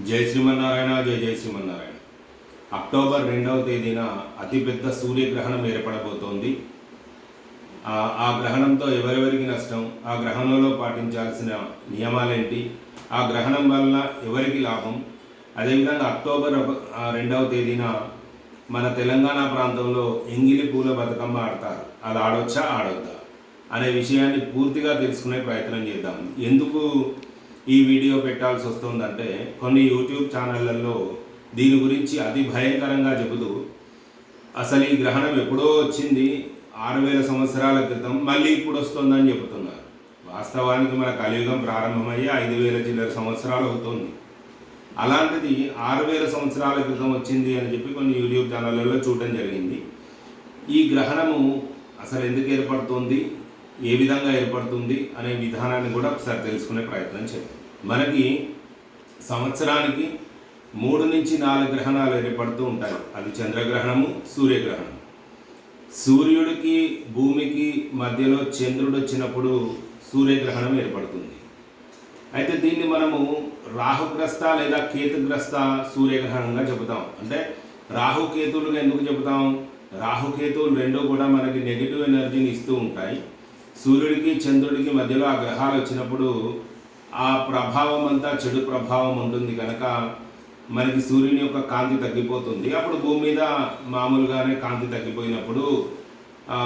జై శ్రీమన్నారాయణ జై జై శ్రీమన్నారాయణ. అక్టోబర్ రెండవ తేదీన అతిపెద్ద సూర్యగ్రహణం ఏర్పడబోతోంది. ఆ- గ్రహణంతో ఎవరెవరికి నష్టం ఆ గ్రహణంలో పాటించాల్సిన నియమాలేంటి ఆ గ్రహణం వల్ల ఎవరికి లాభం? అదేవిధంగా అక్టోబర్ రెండవ తేదీన మన తెలంగాణ ప్రాంతంలో ఎంగిలి పూల బతుకమ్మ ఆడతారు. అది ఆడొచ్చా ఆడొద్దా? అనే విషయాన్ని పూర్తిగా తెలుసుకునే ప్రయత్నం చేద్దాం. ఎందుకు ఈ వీడియో పెట్టాల్సి వస్తుందంటే కొన్ని యూట్యూబ్ ఛానళ్ళలో దీని గురించి అతి భయంకరంగా చెబుతూ అసలు ఈ గ్రహణం ఎప్పుడో వచ్చింది? ఆరు వేల సంవత్సరాల క్రితం మళ్ళీ ఇప్పుడు వస్తుందని చెబుతున్నారు. వాస్తవానికి మన కలియుగం ప్రారంభమయ్యి ఐదు వేల చిల్లర సంవత్సరాలు అవుతుంది. అలాంటిది ఆరు వేల సంవత్సరాల క్రితం వచ్చింది అని చెప్పి కొన్ని యూట్యూబ్ ఛానళ్ళలో చూడడం జరిగింది. ఈ గ్రహణము అసలు ఎందుకు ఏర్పడుతుంది? ఏ విధంగా ఏర్పడుతుంది అనే విధానాన్ని కూడా ఒకసారి తెలుసుకునే ప్రయత్నం చేద్దాం. మనకి సంవత్సరానికి మూడు నుంచి నాలుగు గ్రహణాలు ఏర్పడుతూ ఉంటాయి. అది చంద్రగ్రహణము సూర్యగ్రహణం సూర్యుడికి భూమికి మధ్యలో చంద్రుడు వచ్చినప్పుడు సూర్యగ్రహణం ఏర్పడుతుంది. అయితే దీన్ని మనము రాహుగ్రస్త లేదా కేతుగ్రస్త సూర్యగ్రహణంగా చెబుతాం. అంటే రాహుకేతువులుగా ఎందుకు చెబుతాం? రాహుకేతువులు రెండూ కూడా మనకి నెగిటివ్ ఎనర్జీని ఇస్తూ ఉంటాయి. సూర్యుడికి చంద్రుడికి మధ్యలో ఆ గ్రహాలు వచ్చినప్పుడు ఆ ప్రభావం అంతా చెడు ప్రభావం ఉంటుంది కనుక మనకి సూర్యుని యొక్క కాంతి తగ్గిపోతుంది. అప్పుడు భూమి మీద మామూలుగానే కాంతి తగ్గిపోయినప్పుడు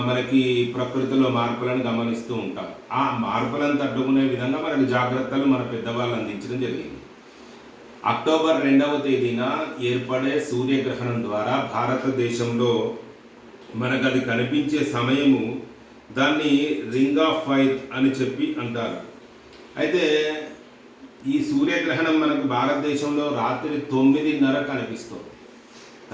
మనకి ప్రకృతిలో మార్పులను గమనిస్తూ ఉంటాం. ఆ మార్పులను తట్టుకునే విధంగా మనకి జాగ్రత్తలు మన పెద్దవాళ్ళు అందించడం జరిగింది. అక్టోబర్ రెండవ తేదీన ఏర్పడే సూర్యగ్రహణం ద్వారా భారతదేశంలో మనకు అది కనిపించే సమయము దాన్ని రింగ్ ఆఫ్ ఫైర్ అని చెప్పి అంటారు. అయితే ఈ సూర్యగ్రహణం మనకు భారతదేశంలో రాత్రి తొమ్మిదిన్నర కనిపిస్తుంది.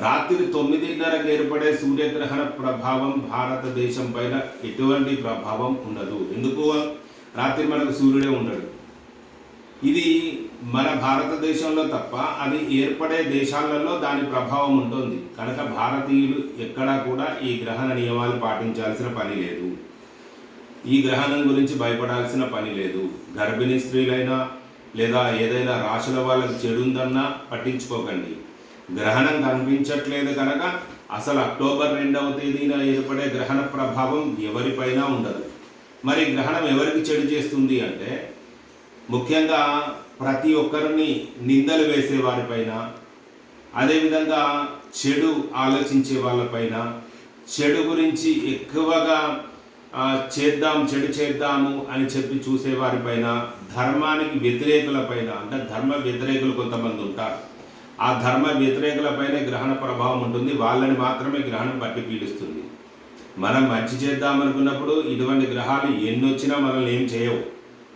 రాత్రి తొమ్మిదిన్నరకు ఏర్పడే సూర్యగ్రహణ ప్రభావం భారతదేశం పైన ఎటువంటి ప్రభావం ఉండదు. ఎందుకు? రాత్రి మనకు సూర్యుడే ఉండడు. ఇది మన భారతదేశంలో తప్ప అది ఏర్పడే దేశాలలో దాని ప్రభావం ఉంటుంది. కనుక భారతీయులు ఎక్కడా కూడా ఈ గ్రహణ నియమాలు పాటించాల్సిన పని లేదు. ఈ గ్రహణం గురించి భయపడాల్సిన పని లేదు. గర్భిణీ స్త్రీలైనా లేదా ఏదైనా రాశుల వాళ్ళకి చెడుందన్నా పట్టించుకోకండి. గ్రహణం కనిపించట్లేదు కనుక అసలు అక్టోబర్ రెండవ తేదీన ఏర్పడే గ్రహణ ప్రభావం ఎవరిపైన ఉండదు. మరి గ్రహణం ఎవరికి చెడు చేస్తుంది అంటే ముఖ్యంగా ప్రతి ఒక్కరిని నిందలు వేసే వారిపైన అదేవిధంగా చెడు ఆలోచించే వాళ్ళపైన చెడు గురించి ఎక్కువగా చేద్దాం చెడు చేద్దాము అని చెప్పి చూసేవారిపైన ధర్మానికి వ్యతిరేకులపైన అంటే ధర్మ వ్యతిరేకులు కొంతమంది ఉంటారు. ఆ ధర్మ వ్యతిరేకులపైన గ్రహణ ప్రభావం ఉంటుంది. వాళ్ళని మాత్రమే గ్రహణం పట్టి పీడిస్తుంది. మనం మంచి చేద్దామనుకున్నప్పుడు ఇటువంటి గ్రహాలు ఎన్ని వచ్చినా మనల్ని ఏం చేయవు.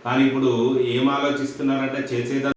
కానీ ఇప్పుడు ఏం ఆలోచిస్తున్నారంటే చేసేదా